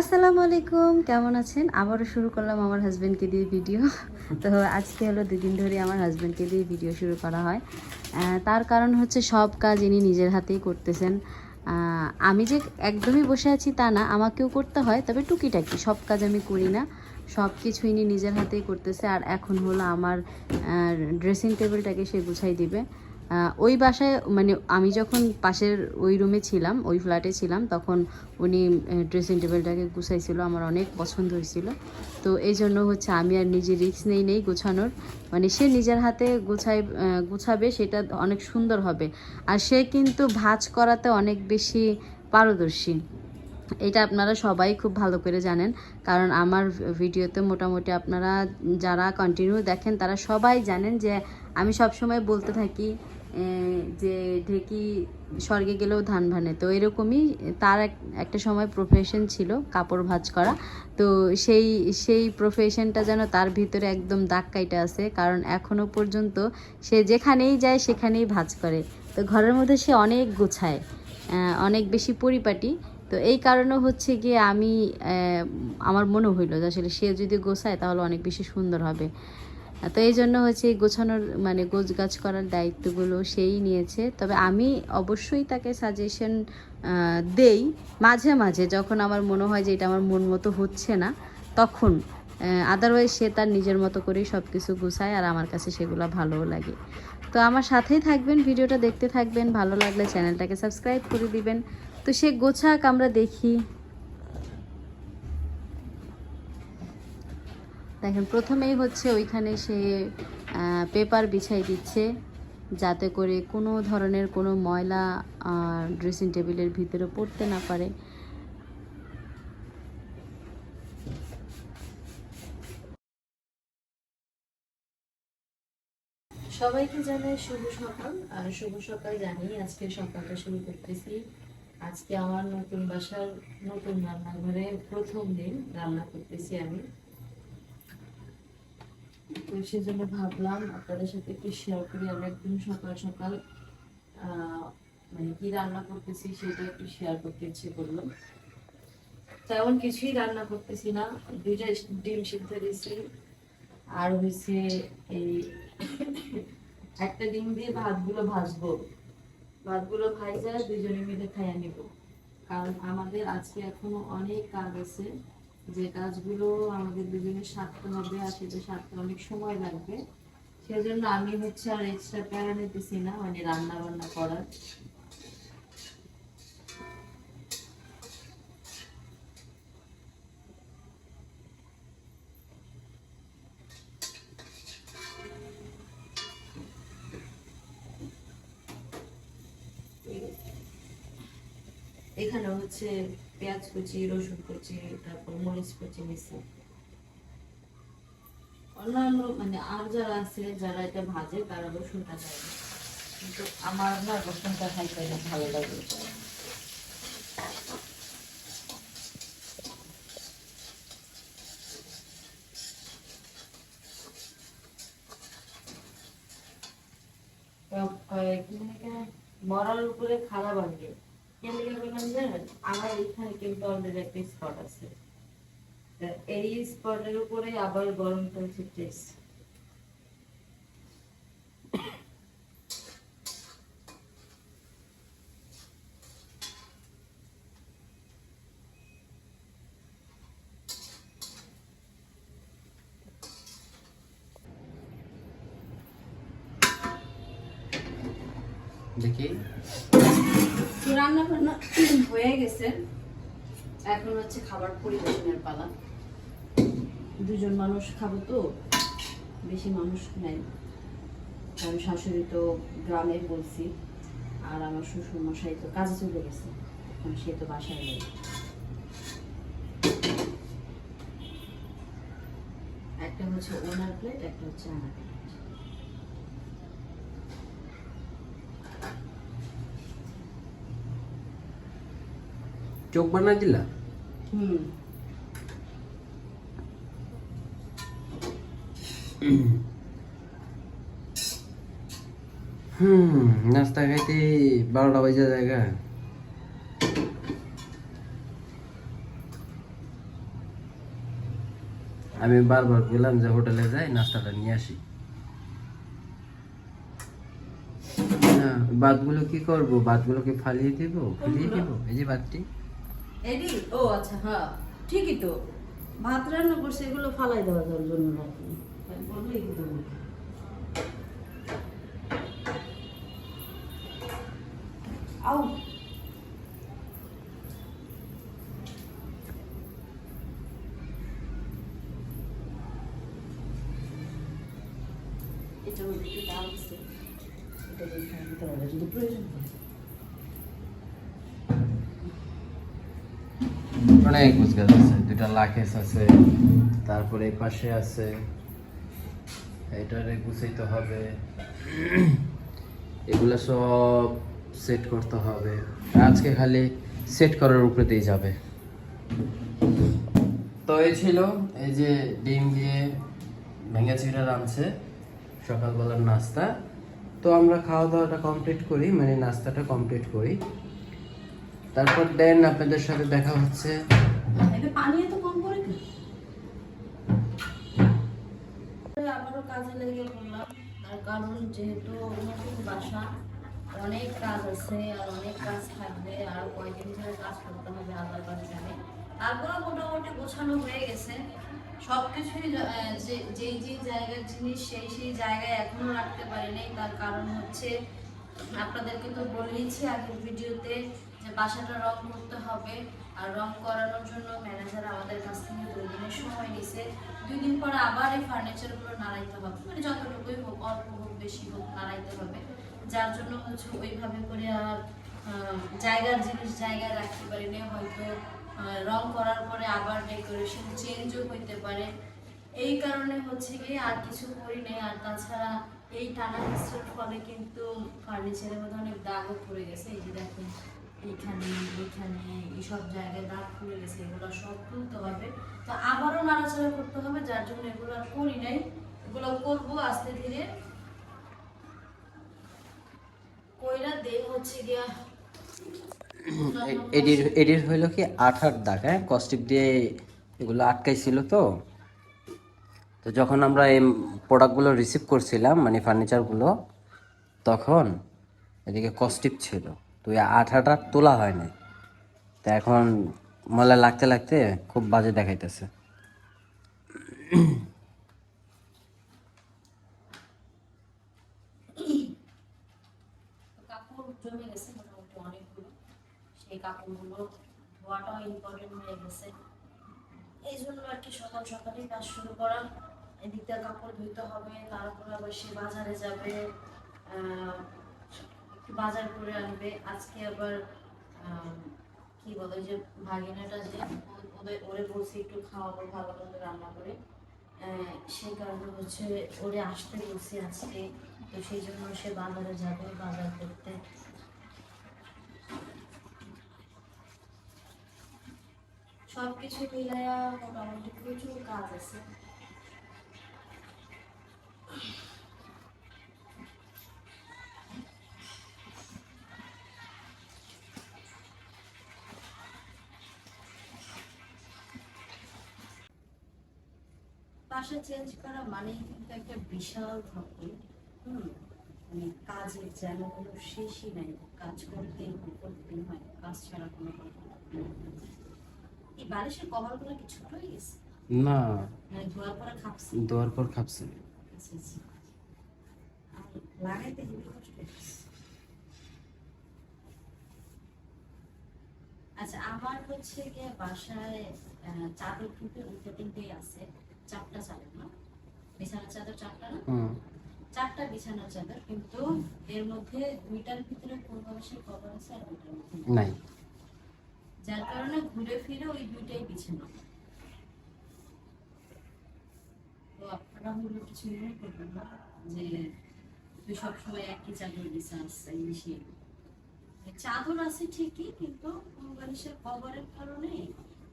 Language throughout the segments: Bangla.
আসসালামু আলাইকুম, কেমন আছেন? আবারও শুরু করলাম আমার হাজব্যান্ডকে দিয়ে ভিডিও তো আজকে হলো দুদিন ধরে আমার হাজব্যান্ডকে দিয়ে ভিডিও শুরু করা হয়। তার কারণ হচ্ছে সব কাজ ইনি নিজের হাতেই করতেছেন। আমি যে একদমই বসে আছি তা না, আমাকেও করতে হয়, তবে টুকিটাকি সব কাজ আমি করি না। সব কিছু ইনি নিজের হাতেই করতেছে, আর এখন হলো আমার ড্রেসিং টেবিলটাকে সে গুছাই দিবে। ওই বাসায় মানে আমি যখন পাশের ওই রুমে ছিলাম, ওই ফ্ল্যাটে ছিলাম, তখন উনি ড্রেসিং টেবিলটাকে গুছাইছিল, আমার অনেক পছন্দ হয়েছিল। তো এই জন্য হচ্ছে আমি আর নিজে রিস্ক নেই নেই গোছানোর। মানে সে নিজের হাতে গুছাই গুছাবে, সেটা অনেক সুন্দর হবে। আর সে কিন্তু ভাঁজ করাতে অনেক বেশি পারদর্শী। এটা আপনারা সবাই খুব ভালো করে জানেন। কারণ আমার ভিডিওতে মোটামুটি আপনারা যারা কন্টিনিউ দেখেন, তারা সবাই জানেন যে আমি সব সময় বলতে থাকি যে ঢেকি স্বর্গে গেলেও ধান ভানে। তো এরকমই তার এক, একটা সময় প্রফেশন ছিল কাপড় ভাঁজ করা। তো সেই সেই প্রফেশনটা যেন তার ভিতরে একদম দাগ কাইটা আছে। কারণ এখনও পর্যন্ত সে যেখানেই যায় সেখানেই ভাঁজ করে। তো ঘরের মধ্যে সে অনেক গোছায় অনেক বেশি পরিপাটি। তো এই কারণে হচ্ছে গিয়ে আমি আমার মনে হইল যে আসলে সে যদি গোছায় তাহলে অনেক বেশি সুন্দর হবে। তো এই জন্য হচ্ছে গোছানোর মানে গোছ গাছ করার দায়িত্বগুলো সেই নিয়েছে। তবে আমি অবশ্যই তাকে সাজেশন দেই মাঝে মাঝে যখন আমার মনে হয় যে এটা আমার মন মতো হচ্ছে না, তখন আদারওয়াইজ সে তার নিজের মতো করেই সব কিছু গুছায় আর আমার কাছে সেগুলো ভালোও লাগে। তো আমার সাথেই থাকবেন, ভিডিওটা দেখতে থাকবেন, ভালো লাগলে চ্যানেলটাকে সাবস্ক্রাইব করে দিবেন। তো সে গোছাক আমরা দেখি। দেখেন, প্রথমেই হচ্ছে ওইখানে সে পেপার বিছাই দিচ্ছে, যাতে করে কোনো ধরনের কোনো ময়লা ড্রেসিং টেবিলের ভিতরে পড়তে না পারে। সবাইকে জানাই শুভ সকাল, আর শুভ সকাল জানিয়ে আজকে সকালটা শুরু করতেছি। আজকে আমার নতুন বাসার নতুন রান্নাঘরে প্রথম দিন, রান্না করতেছি আমি। তো সেজন্য ভাবলাম আপনাদের সাথে একটু শেয়ার করি। আমি একদম সকাল সকাল মানে কি রান্না করতেছি সেটা একটু শেয়ার করতে ইচ্ছে করল। তেমন কিছুই রান্না করতেছি না। দুইটা ডিম সিদ্ধ দিয়েছি। আর হয়েছে এই একটা ডিম দিয়ে ভাতগুলো ভাজবো। ভাতগুলো খাই যায় দুজনে মিলে খাইয়া নিব। কারণ আমাদের আজকে এখনও অনেক কাজ আছে। যে কাজগুলো আমাদের দুজনে সারতে হবে আর সেটা সারতে অনেক সময় লাগবে। সেজন্য আমি হচ্ছে আর এক্সট্রা প্যারা নিতেছি না মানে রান্না বান্না করার। হচ্ছে পেঁয়াজ কুচি, রসুন কুচি, তারপর মরিচ কুচি মিশে অন্যান্য মানে আর যারা আছে, যারা এটা ভাজে, তারা রসুনটা না। কিন্তু আমার না রসুনটা খাইতে ভালো লাগে। মরার উপরে খারাপ আনবে কেন এখানে কিন্তু অলরেডি একটা স্পট আছে এই স্পটের উপরে আবার গরম করেছে টেস্ট দেখি। রান্না বান্না হয়ে গেছে। এখন হচ্ছে খাবার পরিবেশনের পালা। দুজন মানুষ খাব তো, বেশি মানুষ নাই। কারণ শাশুড়ি তো গ্রামে বলছি, আর আমার শ্বশুর মশাই তো কাজে চলে গেছে, এখন সে তো বাসায় নেই। একটা হচ্ছে ওনার প্লেট একটা হচ্ছে আমার প্লেট চোখ বানা দিলা? হুম। নাস্তা খাইতে বারোটা বাজে জায়গা। আমি বারবার বললাম যে হোটেলে যাই নাস্তাটা নিয়ে আসি। ভাতগুলো কি করব? ভাতগুলোকে ফালিয়ে দিব ফালিয়ে দিব এই যে ভাতটি। এডি? ও আচ্ছা হ্যাঁ। ঠিকই তো। ভাত রান্না করছে, এগুলো ফালাই দেওয়া যাওয়ার জন্য কিন্তু আউ। এটা দিতে পারবে যদি প্রয়োজন অনেক গুছগাছ আছে দুটা লাকেশ আছে, তারপরে এই পাশে আছে। এটারে গুছাইতে হবে। এগুলো সব সেট করতে হবে। আজকে খালি সেট করার উপরে দিয়ে যাবে। তো এই ছিল, এই যে ডিম দিয়ে ভেঙে রাঁধছে, সকালবেলার নাস্তা। তো আমরা খাওয়া দাওয়াটা কমপ্লিট করি মানে নাস্তাটা কমপ্লিট করি। তারপর দেন আপনাদের সাথে দেখা হচ্ছে। এতে পানি এত কম করে কি আবারও কাজে লেগে পড়লাম তার কারণ যেহেতু নতুন বাসা অনেক কাজ আছে আর অনেক কাজ থাকবে আর কয়দিন ধরে কাজ করতে হবে মোটামুটি গোছানো হয়ে গেছে। সবকিছুই জ- আহ, যে যেই যেই জায়গার জিনিস সেই সেই জায়গায় এখনও রাখতে পারি তার কারণ হচ্ছে আপনাদেরকে তো বলেইছি আগের ভিডিওতে যে বাসাটা রং করতে হবে আর রং করানোর জন্য ম্যানেজার আমাদের কাছ থেকে দুই দিনের সময় নিছে। দুই দিন পরে আবার এই ফার্নিচারগুলো নাড়াইতে হবে। মানে যতটুকুই হোক, অল্প হোক, বেশি হোক, নাড়াইতে হবে। যার জন্য হচ্ছে ওইভাবে করে আর জায়গার জিনিস জায়গায় রাখতে পারি না হয়তো রং করার পরে আবার ডেকোরেশন চেঞ্জও হইতে পারে। এই কারণে হচ্ছে কি আর কিছু করি নাই। আর তাছাড়া এই টানা হিস্ট্রির ফলে কিন্তু ফার্নিচারের মধ্যে অনেক দাগও পড়ে গেছে। এই যে দেখুন এইখানে এইখানে এইসব জায়গায় দাগ পড়ে গেছে, এগুলো সব তুলতে হবে। তো আবারও নাড়াচাড়া করতে হবে, যার জন্য এগুলো আর করি নাই। এগুলো করব আস্তে ধীরে। কইরা দে হচ্ছে গিয়া। এডির এডির কি আঠার দাগ হ্যাঁ? কস্টিপ দিয়ে এগুলো আটকাইছিল তো। তো যখন আমরা এই প্রোডাক্টগুলো রিসিভ করছিলাম মানে ফার্নিচারগুলো তখন এদিকে কস্টিপ ছিল। তো এই আঠাটা তোলা হয় নাই তো এখন ময়লা লাগতে লাগতে খুব বাজে দেখাইতেছে। জমে সেই কাপড়গুলো ধোয়াটাও হয়ে গেছে। এই জন্য আর কি সকাল কাজ শুরু করা। কাপড় ধুইতে হবে, তারপর আবার সে বাজারে যাবে। বাজার করে আনবে। আজকে আবার কি বলে যে ভাগিনাটা যে, ওদের, ওরে বলছি একটু খাওয়াবো, ভালো মন্দ রান্না করে। সেই কারণে হচ্ছে ওরে আসতে বলছি আজকে। তো সেই জন্য সে বাজারে যাবে, বাজার করতে। সবকিছু মিলায়া মোটামুটি প্রচুর কাজ আছে। বাসা চেঞ্জ করা মানেই কিন্তু একটা বিশাল ধকল হুম মানে কাজের যেন কোনো শেষই নাই কাজ করতেই হয়, করতেই হয় কাজ ছাড়া কোনো কথা এই বালিশের কভারগুলো কি ছোট হয়ে গেছে? না। মানে ধোয়ার পরে খাপছে? দেওয়ার পর খাপছে। আচ্ছা আচ্ছা। লাগাইতে হেবি কষ্ট আচ্ছা আমার হচ্ছে গিয়ে বাসায় চাদর কিন্তু দুটো তিনটেই আছে। চারটা চাদর না বিছানার চাদর চারটা না? চারটা বিছানার চাদর কিন্তু এর মধ্যে দুইটার ভিতরে পূর্বাভাসের কভার আছে আর দুইটার মধ্যে নাই। যার কারণে ঘুরে ফিরে ওই দুইটাই বিছানা। তো আপনারা হলো কিছু মনে করবেন না যে তুই সবসময় একই চাদর বিছানাস এই চাদর আছে ঠিকই কিন্তু বালিশের কভারের কারণে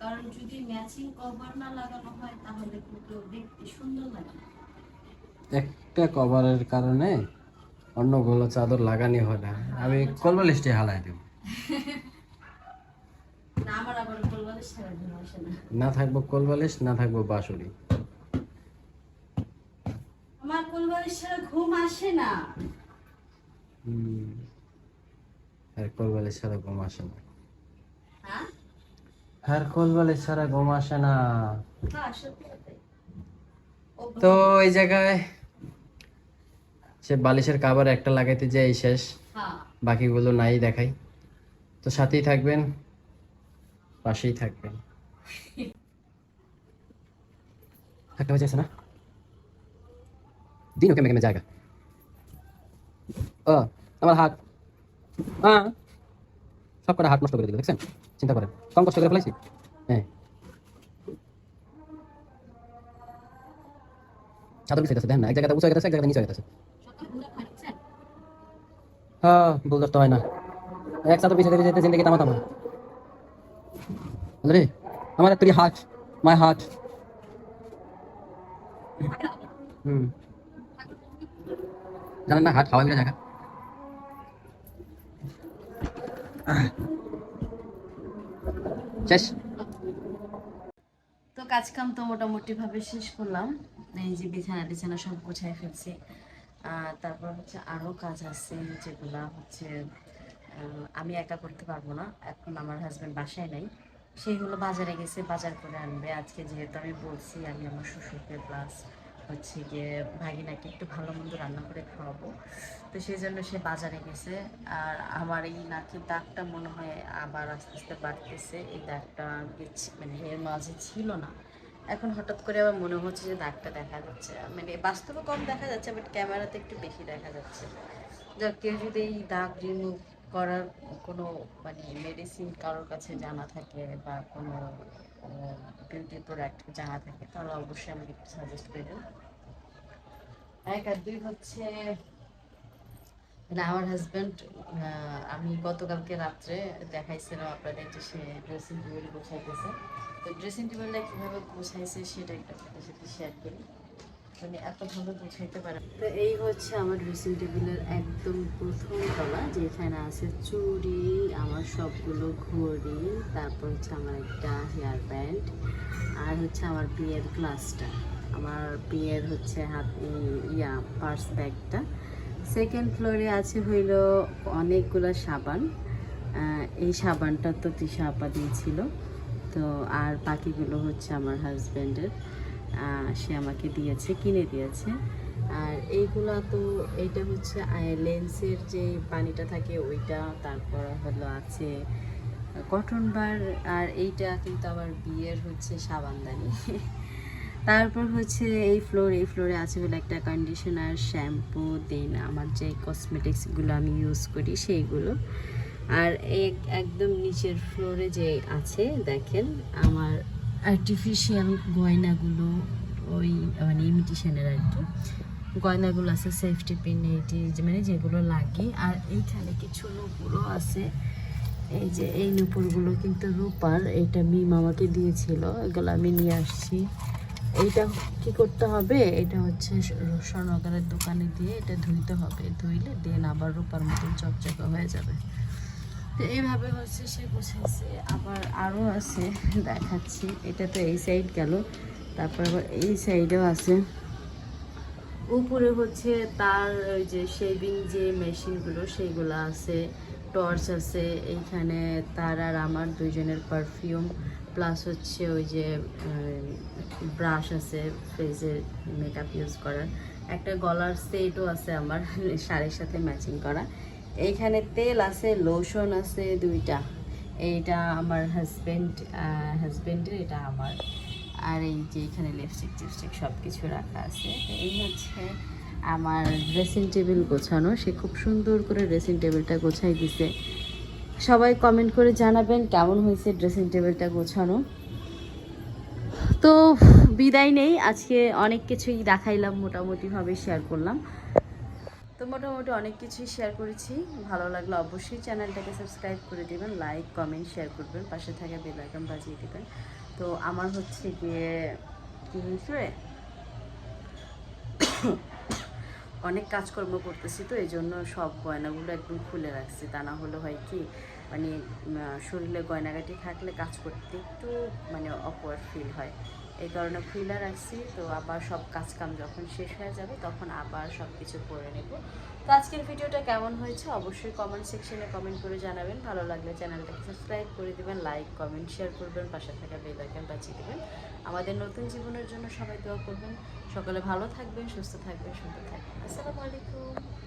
কারণ যদি ম্যাচিং কভার না লাগানো হয় তাহলে কিন্তু দেখতে সুন্দর লাগে একটা কভারের কারণে অন্য অন্যগুলো চাদর লাগানি হয় না। আমি কলবালিশটি হালাই দেব। না থাকব কলবালিশ না থাকব বাসুরি আমার কলবালিশ ছাড়া ঘুম আসে না। আর কলবালিশ ছাড়া ঘুম আসে না। আর কলবালে ছাড়া ঘুম আসে না। তো এই জায়গায় সে বালিশের কাবার একটা লাগাইতে যাই শেষ। হ্যাঁ। বাকিগুলো নাই দেখাই। তো সাথেই থাকবেন পাশেই থাকবেন। থাকতে হয়েছে না? দিন ওকে মেঘে জায়গা। ও আমার হাত। হ্যাঁ সব কটা হাত নষ্ট করে দিল দেখছেন? চিন্তা করেন। কম কষ্ট করে ফেলাইছি? হ্যাঁ। চাদর নিচে দেখেন না, এক জায়গাতে উঁচু এক জায়গাতে নিচে হ্যাঁ তো হয় না। এক সাথে পিছিয়ে যেতে জিন্দগি তামা তামা রে আমার তুই হার্ট মাই হার্ট জানেন না হার্ট হাওয়া মিলে জায়গা। শেষ। তো তো শেষ করলাম। এই যে বিছানা সব গুছাই ফেলছি। তারপর হচ্ছে আরও কাজ আছে যেগুলা হচ্ছে আমি একা করতে পারব না। এখন আমার হাজবেন্ড বাসায় নাই। সেইগুলো বাজারে গেছে, বাজার করে আনবে। আজকে যেহেতু আমি বলছি, আমি আমার শ্বশুরকে প্লাস হচ্ছে গিয়ে ভাগিনাকে একটু ভালো মন্দ রান্না করে খাওয়াবো। তো সেই জন্য সে বাজারে গেছে। আর আমার এই নাকের দাগটা মনে হয় আবার আস্তে আস্তে বাড়তেছে। এই দাগটা মানে এর মাঝে ছিল না। এখন হঠাৎ করে আবার মনে হচ্ছে যে দাগটা দেখা যাচ্ছে। মানে বাস্তবে কম দেখা যাচ্ছে বাট ক্যামেরাতে একটু বেশি দেখা যাচ্ছে। যা কেউ যদি এই দাগ রিমুভ করার কোনো মানে মেডিসিন কারোর কাছে জানা থাকে বা কোনো বিউটি প্রোডাক্ট জানা থাকে, তাহলে অবশ্যই সাজেস্ট করে এক আর দুই হচ্ছে মানে আমার হাজব্যান্ড আমি গতকালকে রাত্রে দেখাইছিলাম আপনাদের যে সে ড্রেসিং টেবিল গোছাইতেছে। তো ড্রেসিং টেবিলটা কীভাবে গোছাইছে সেটা একটা আপনাদের সাথে শেয়ার করি। মানে এত ভালো গোছাইতে পারে। তো এই হচ্ছে আমার ড্রেসিং টেবিলের একদম প্রথম তলা, যেখানে আছে চুড়ি, আমার সবগুলো ঘড়ি, তারপর হচ্ছে আমার একটা হেয়ার ব্যান্ড আর হচ্ছে আমার বিয়ের গ্লাসটা আমার বিয়ের হচ্ছে হাত ইয়া পার্স ব্যাগটা সেকেন্ড ফ্লোরে আছে হইল অনেকগুলো সাবান। এই সাবানটা তো তিশা আপা দিয়েছিল। তো আর বাকিগুলো হচ্ছে আমার হাজব্যান্ডের সে আমাকে দিয়েছে, কিনে দিয়েছে। আর এইগুলা তো এইটা হচ্ছে লেন্সের যে পানিটা থাকে ওইটা, তারপর হলো আছে কটন বার, আর এইটা কিন্তু আবার বিয়ের হচ্ছে সাবানদানি। তারপর হচ্ছে এই ফ্লোর, এই ফ্লোরে আছে হলো একটা কন্ডিশনার, শ্যাম্পু, দেন আমার যে কসমেটিক্সগুলো আমি ইউজ করি সেইগুলো। আর এক, একদম নিচের ফ্লোরে যে আছে, দেখেন, আমার আর্টিফিশিয়াল গয়নাগুলো, ওই মানে ইমিটেশনের আর কি। গয়নাগুলো আছে সেফটি পিন এইটি মানে যেগুলো লাগে। আর এইখানে কিছু নূপুরও আছে। এই যে, এই নূপুরগুলো কিন্তু রূপার, এটা মিম আমাকে দিয়েছিল, এগুলো আমি নিয়ে আসছি। এইটা কি করতে হবে? এটা হচ্ছে স্বর্ণকারের দোকানে দিয়ে এটা ধুইতে হবে। ধুইলে দেন আবার রূপার মতন চকচকে হয়ে যাবে। তো এইভাবে হচ্ছে সে গুছাইছে আবার আরও আছে, দেখাচ্ছি। এটা তো এই সাইড গেল, তারপর আবার এই সাইডেও আছে। উপরে হচ্ছে তার ওই যে শেভিং যে মেশিনগুলো সেইগুলো আছে টর্চ আছে, এইখানে তার আর আমার দুইজনের পারফিউম প্লাস হচ্ছে ওই যে ব্রাশ আছে ফেসের মেকআপ ইউজ করার। একটা গলার সেটও আছে আমার শাড়ির সাথে ম্যাচিং করা। এইখানে তেল আছে, লোশন আছে দুইটা। এইটা আমার হাজব্যান্ড হাজব্যান্ডের এটা আমার। আর এই যে এখানে লিপস্টিক টিপস্টিক সব কিছু রাখা আছে। এই হচ্ছে আমার ড্রেসিং টেবিল গোছানো। সে খুব সুন্দর করে ড্রেসিং টেবিলটা গোছাই দিছে। সবাই কমেন্ট করে জানাবেন কেমন হয়েছে ড্রেসিং টেবিলটা গোছানো। তো বিদায় নেই। আজকে অনেক কিছুই দেখাইলাম, মোটামুটিভাবে শেয়ার করলাম। মোটামুটি অনেক কিছুই শেয়ার করেছি। ভালো লাগলে অবশ্যই চ্যানেলটাকে সাবস্ক্রাইব করে দিবেন লাইক কমেন্ট শেয়ার করবেন, পাশে থাকা বেল আইকন বাজিয়ে দেবেন। তো আমার হচ্ছে গিয়ে কি হয়েছে? অনেক কাজকর্ম করতেছি তো এই জন্য সব গয়নাগুলো একদম খুলে রাখছি। তা না হলে হয় কি মানে শরীরে গয়নাগাটি থাকলে কাজ করতে একটু মানে অকওয়ার্ড ফিল হয়। এই কারণে ফিলার আসছি তো আবার সব কাজ কাম যখন শেষ হয়ে যাবে তখন আবার সব কিছু করে নেব। তো আজকের ভিডিওটা কেমন হয়েছে অবশ্যই কমেন্ট সেকশনে কমেন্ট করে জানাবেন। ভালো লাগলে চ্যানেলটাকে সাবস্ক্রাইব করে দিবেন লাইক কমেন্ট শেয়ার করবেন, পাশে থাকা বেল আইকন বাজিয়ে দেবেন। আমাদের নতুন জীবনের জন্য সবাই দোয়া করবেন। সকলে ভালো থাকবেন, সুস্থ থাকবেন, সুন্দর থাকবেন। আসসালামু আলাইকুম।